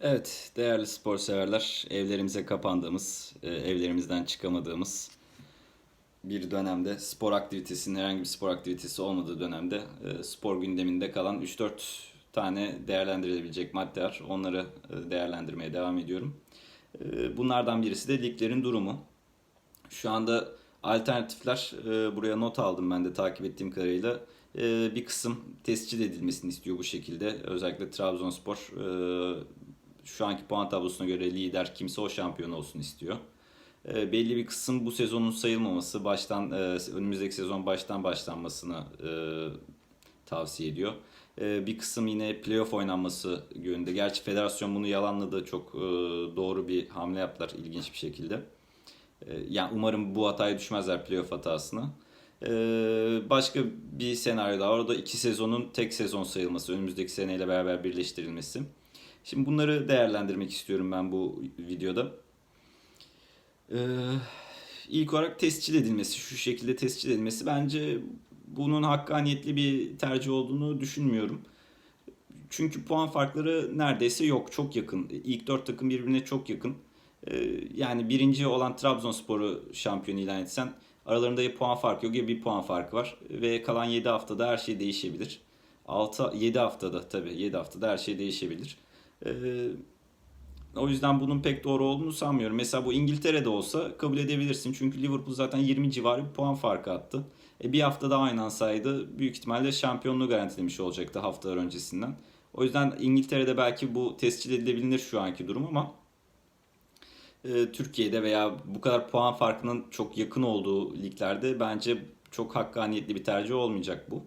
Evet, değerli spor severler, evlerimize kapandığımız, e, evlerimizden çıkamadığımız bir dönemde spor aktivitesinin herhangi bir spor aktivitesi olmadığı dönemde e, spor gündeminde kalan 3-4 tane değerlendirilebilecek madde var. Onları e, değerlendirmeye devam ediyorum. Bunlardan birisi de liglerin durumu. Şu anda alternatifler buraya not aldım ben de takip ettiğim kadarıyla. Bir kısım tescil edilmesini istiyor bu şekilde. Özellikle Trabzonspor şu anki puan tablosuna göre lider kimse o şampiyon olsun istiyor. E, belli bir kısım bu sezonun sayılmaması, baştan e, önümüzdeki sezon baştan başlanmasını e, tavsiye ediyor. E, bir kısım yine playoff oynanması yönünde. Gerçi federasyon bunu yalanladı. Çok e, doğru bir hamle yaptılar ilginç bir şekilde. E, yani umarım bu hataya düşmezler playoff hatasına. E, başka bir senaryo daha var. O da iki sezonun tek sezon sayılması. Önümüzdeki seneyle beraber birleştirilmesi. Şimdi bunları değerlendirmek istiyorum ben bu videoda. Ee, ilk olarak tescil edilmesi, şu şekilde tescil edilmesi bence bunun hakkaniyetli bir tercih olduğunu düşünmüyorum. Çünkü puan farkları neredeyse yok, çok yakın. İlk dört takım birbirine çok yakın. Ee, yani birinci olan Trabzonspor'u şampiyon ilan etsen aralarında ya puan farkı yok ya bir puan farkı var. Ve kalan 7 haftada her şey değişebilir. 6 7 haftada tabii 7 haftada her şey değişebilir. Ee, o yüzden bunun pek doğru olduğunu sanmıyorum. Mesela bu İngiltere'de olsa kabul edebilirsin. Çünkü Liverpool zaten 20 civarı bir puan farkı attı. E bir hafta daha oynansaydı büyük ihtimalle şampiyonluğu garantilemiş olacaktı haftalar öncesinden. O yüzden İngiltere'de belki bu tescil edilebilir şu anki durum ama e, Türkiye'de veya bu kadar puan farkının çok yakın olduğu liglerde bence çok hakkaniyetli bir tercih olmayacak bu.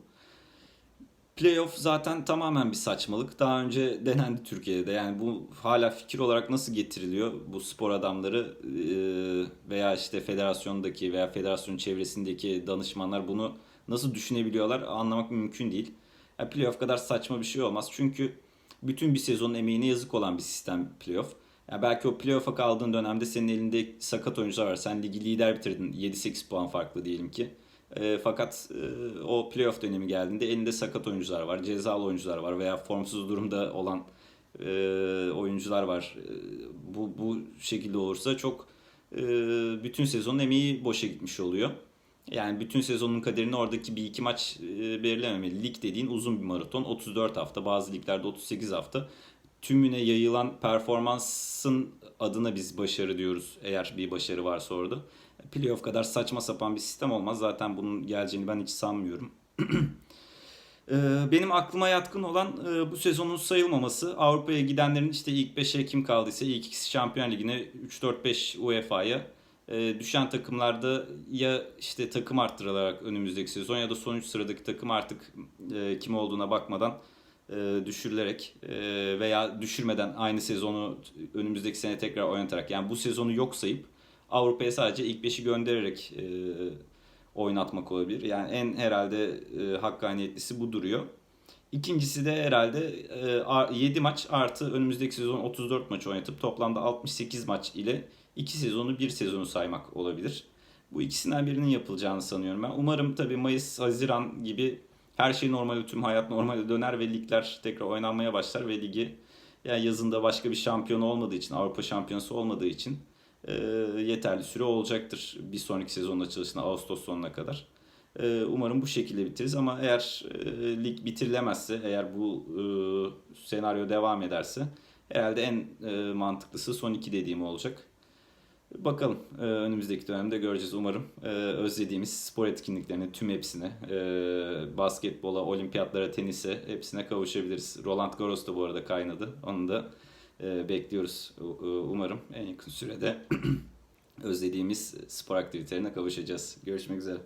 Playoff zaten tamamen bir saçmalık. Daha önce denendi Türkiye'de de. Yani bu hala fikir olarak nasıl getiriliyor bu spor adamları veya işte federasyondaki veya federasyon çevresindeki danışmanlar bunu nasıl düşünebiliyorlar anlamak mümkün değil. Yani playoff kadar saçma bir şey olmaz. Çünkü bütün bir sezonun emeğine yazık olan bir sistem playoff. Yani belki o playoff'a kaldığın dönemde senin elinde sakat oyuncular var. Sen ligi lider bitirdin. 7-8 puan farklı diyelim ki. E, fakat e, o playoff dönemi geldiğinde elinde sakat oyuncular var, cezalı oyuncular var veya formsuz durumda olan e, oyuncular var. E, bu bu şekilde olursa çok e, bütün sezonun emeği boşa gitmiş oluyor. Yani bütün sezonun kaderini oradaki bir iki maç e, belirlememeli. Lig dediğin uzun bir maraton. 34 hafta, bazı liglerde 38 hafta. Tümüne yayılan performansın adına biz başarı diyoruz eğer bir başarı varsa orada. Playoff kadar saçma sapan bir sistem olmaz. Zaten bunun geleceğini ben hiç sanmıyorum. Ee, Benim aklıma yatkın olan e, bu sezonun sayılmaması. Avrupa'ya gidenlerin işte ilk 5'e kim kaldıysa ilk ikisi Şampiyon Ligi'ne 3-4-5 UEFA'ya e, düşen takımlarda ya işte takım arttırılarak önümüzdeki sezon ya da son 3 sıradaki takım artık e, kim olduğuna bakmadan düşürülerek veya düşürmeden aynı sezonu önümüzdeki sene tekrar oynatarak yani bu sezonu yok sayıp Avrupa'ya sadece ilk 5'i göndererek e, oynatmak olabilir. Yani en herhalde e, hakkaniyetlisi bu duruyor. İkincisi de herhalde e, 7 maç artı önümüzdeki sezon 34 maç oynatıp toplamda 68 maç ile 2 sezonu 1 sezonu saymak olabilir. Bu ikisinden birinin yapılacağını sanıyorum ben. Umarım tabii Mayıs, Haziran gibi her şey normale, tüm hayat normale döner ve ligler tekrar oynanmaya başlar ve ligi yani yazında başka bir şampiyon olmadığı için, Avrupa şampiyonası olmadığı için e, yeterli süre olacaktır bir sonraki sezonun açılışına Ağustos sonuna kadar. E, umarım bu şekilde bitiririz ama eğer e, lig bitirilemezse, eğer bu e, senaryo devam ederse herhalde en e, mantıklısı son iki dediğim olacak. Bakalım e, önümüzdeki dönemde göreceğiz umarım. E, özlediğimiz spor etkinliklerine tüm hepsine, e, basketbola, olimpiyatlara, tenise hepsine kavuşabiliriz. Roland Garros da bu arada kaynadı. Onu da e, bekliyoruz umarım en yakın sürede özlediğimiz spor aktivitelerine kavuşacağız. Görüşmek üzere.